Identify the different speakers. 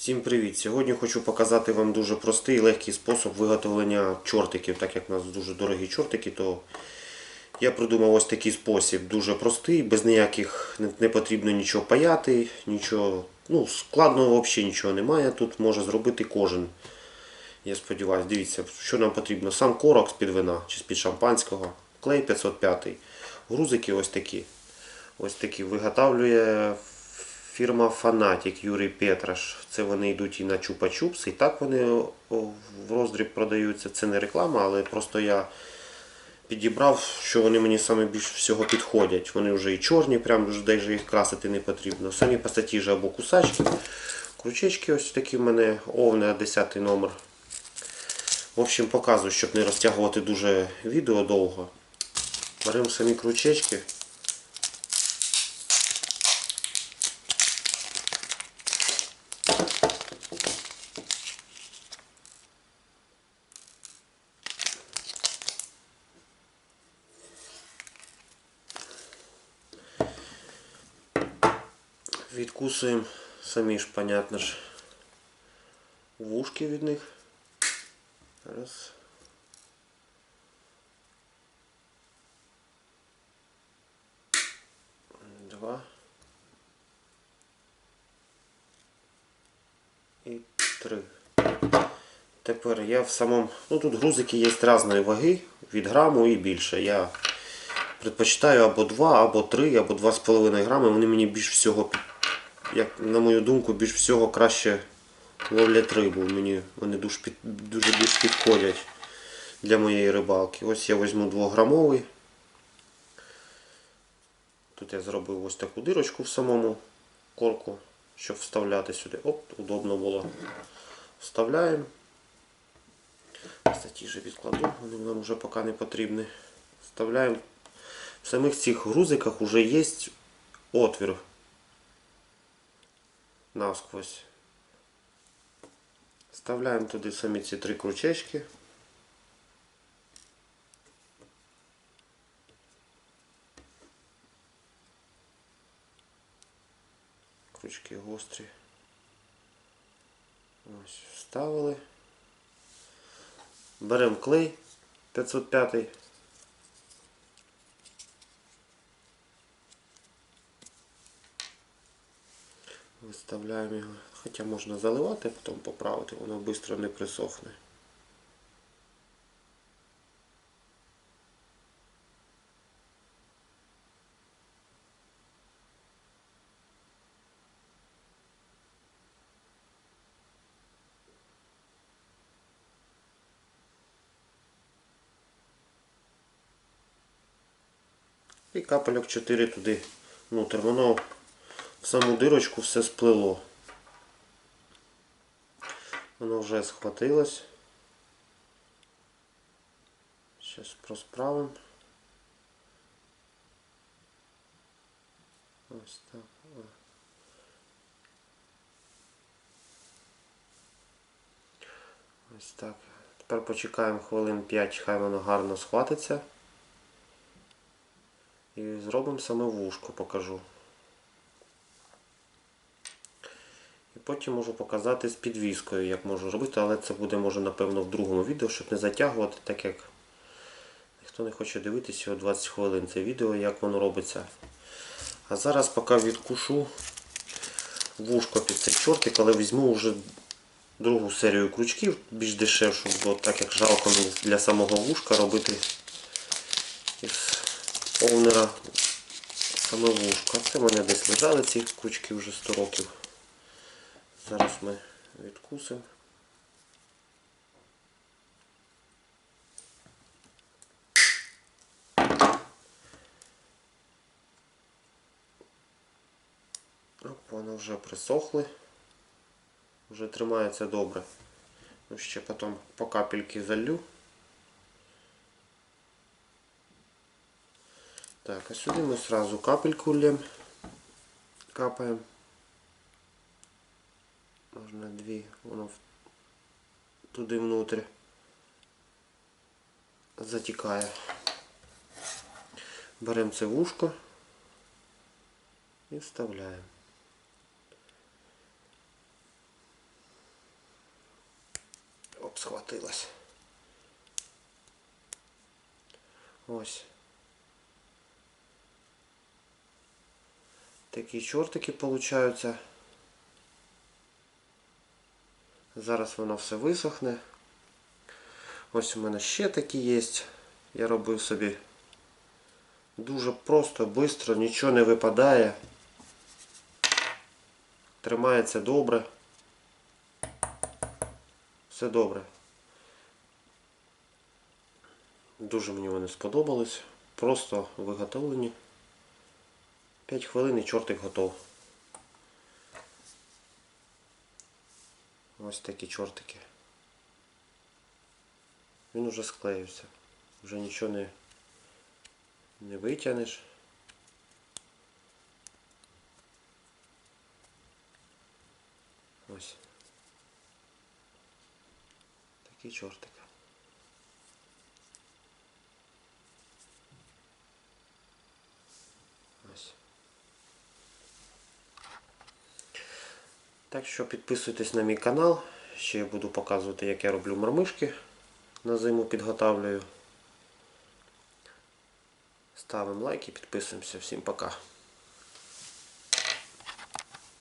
Speaker 1: Всім привіт! Сьогодні хочу показати вам дуже простий і легкий спосіб виготовлення чортиків. Так як у нас дуже дорогі чортики, то я придумав ось такий спосіб. Дуже простий, без ніяких не, потрібно нічого паяти, нічого, ну, складного взагалі нічого немає. Тут може зробити кожен. Я сподіваюся, дивіться, що нам потрібно. Сам корок з-під вина чи з-під шампанського, клей 505, грузики ось такі. Ось такі виготовлює фірма Фанатік Юрій Петраш. Це вони йдуть і на чупа-чупс, і так вони в роздріб продаються. Це не реклама, але просто я підібрав, що вони мені саме більш всього підходять. Вони вже і чорні, прям вже їх красити не потрібно. Самі пасатіжі або кусачки. Крючечки ось такі в мене овне 10 номер. В общем, показую, щоб не розтягувати дуже відео довго. Беремо самі крючечки. Відкусуємо самі ж, понятно ж, вушки від них. Раз. Два. І три. Тепер я в самому... Ну тут грузики є різної ваги, від граму і більше. Я предпочитаю або 2, або 3, або 2,5 грами. Вони мені більш всього, як на мою думку, більш всього краще ловлять рибу. Мені вони дуже, під, дуже більш підходять для моєї рибалки. Ось я візьму 2-грамовий. Тут я зробив ось таку дирочку в самому корку, щоб вставляти сюди. Оп, удобно було. Вставляємо. Кстати, вже відкладу, вони нам вже поки не потрібні. Вставляємо. В самих цих грузиках вже є отвір навсквозь. Вставляємо туди самі ці три крючечки. Крючки гострі. Ось, вставили. Беремо клей 505. Виставляємо його. Хоча можна заливати, а потім поправити, воно швидко не присохне. І капельок 4 туди внутрь. Воно в саму дирочку все сплило. Воно вже схватилось. Зараз просправимо. Ось так. Ось так. Тепер почекаємо хвилин 5, хай воно гарно схватиться. І зробимо саме вушко, покажу. Потім можу показати з підвіскою, як можу робити, але це буде, може, напевно, в другому відео, щоб не затягувати, так як ніхто не хоче дивитися його 20 хвилин це відео, як воно робиться. А зараз поки відкушу вушко під цей чортик, але візьму вже другу серію крючків, більш дешевшу, бо так як жалко мені для самого вушка робити із овнера саме вушко. Це в мене десь лежали ці крючки вже 100 років. Зараз ми відкусимо. Оп, воно вже присохли. Вже тримається добре. Ну, ще потім по капельки залью. Так, а сюди ми сразу капельку льем. Капаємо. Можна дві, воно туди внутрь затікає. Беремо це вушко і вставляємо. Оп, схватилась. Ось. Такі чортики получаються. Зараз воно все висохне. Ось у мене ще такі є. Я робив собі дуже просто, швидко, нічого не випадає. Тримається добре. Все добре. Дуже мені вони сподобались. Просто виготовлені. 5 хвилин і чортик готов. Ось такі чортики. Він уже склеївся. Вже нічого не, не витягнеш. Ось. Такий чортик. Ось. Так що підписуйтесь на мій канал. Ще я буду показувати, як я роблю мармишки. На зиму підготавлюю. Ставимо лайки, підписуємося. Всім пока.